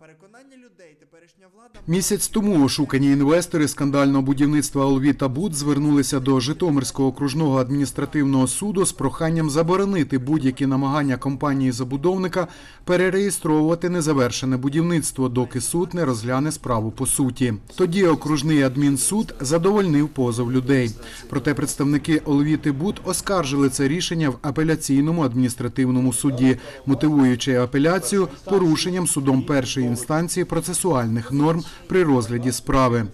На переконання людей теперішня влада Місяць тому ошукані інвестори скандального будівництва Олві та Буд звернулися до Житомирського окружного адміністративного суду з проханням заборонити будь-які намагання компанії забудовника перереєстровувати незавершене будівництво, доки суд не розгляне справу по суті. Тоді окружний адмінсуд задовольнив позов людей. Проте представники Олві та Буд оскаржили це рішення в апеляційному адміністративному суді, мотивуючи апеляцію порушенням судом першої інстанції процесуальних норм при розгляді справи.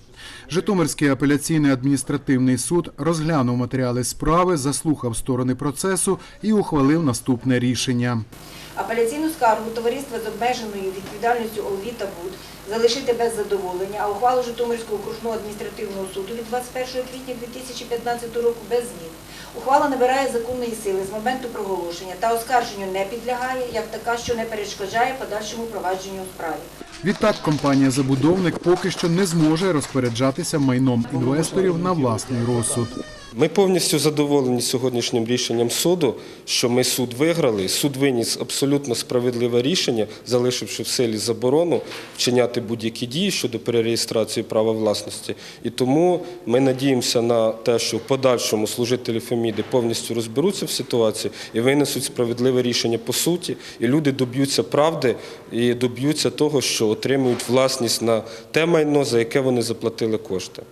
Житомирський апеляційний адміністративний суд розглянув матеріали справи, заслухав сторони процесу і ухвалив наступне рішення. Апеляційну скаргу товариства з обмеженою відповідальністю ОЛВІ та БУД залишити без задоволення, а ухвалу Житомирського окружного адміністративного суду від 21 квітня 2015 року без змін. Ухвала набирає законної сили з моменту проголошення та оскарженню не підлягає, як така, що не перешкоджає подальшому провадженню у справі. Відтак компанія-забудовник поки що не зможе розпоряджатися майном інвесторів на власний розсуд. Ми повністю задоволені сьогоднішнім рішенням суду, що ми суд виграли. Суд виніс абсолютно справедливе рішення, залишивши в силі заборону вчиняти будь-які дії щодо перереєстрації права власності. І тому ми надіємося на те, що в подальшому служителі Феміди повністю розберуться в ситуації і винесуть справедливе рішення по суті, і люди доб'ються правди і доб'ються того, що отримують власність на те майно, за яке вони заплатили кошти.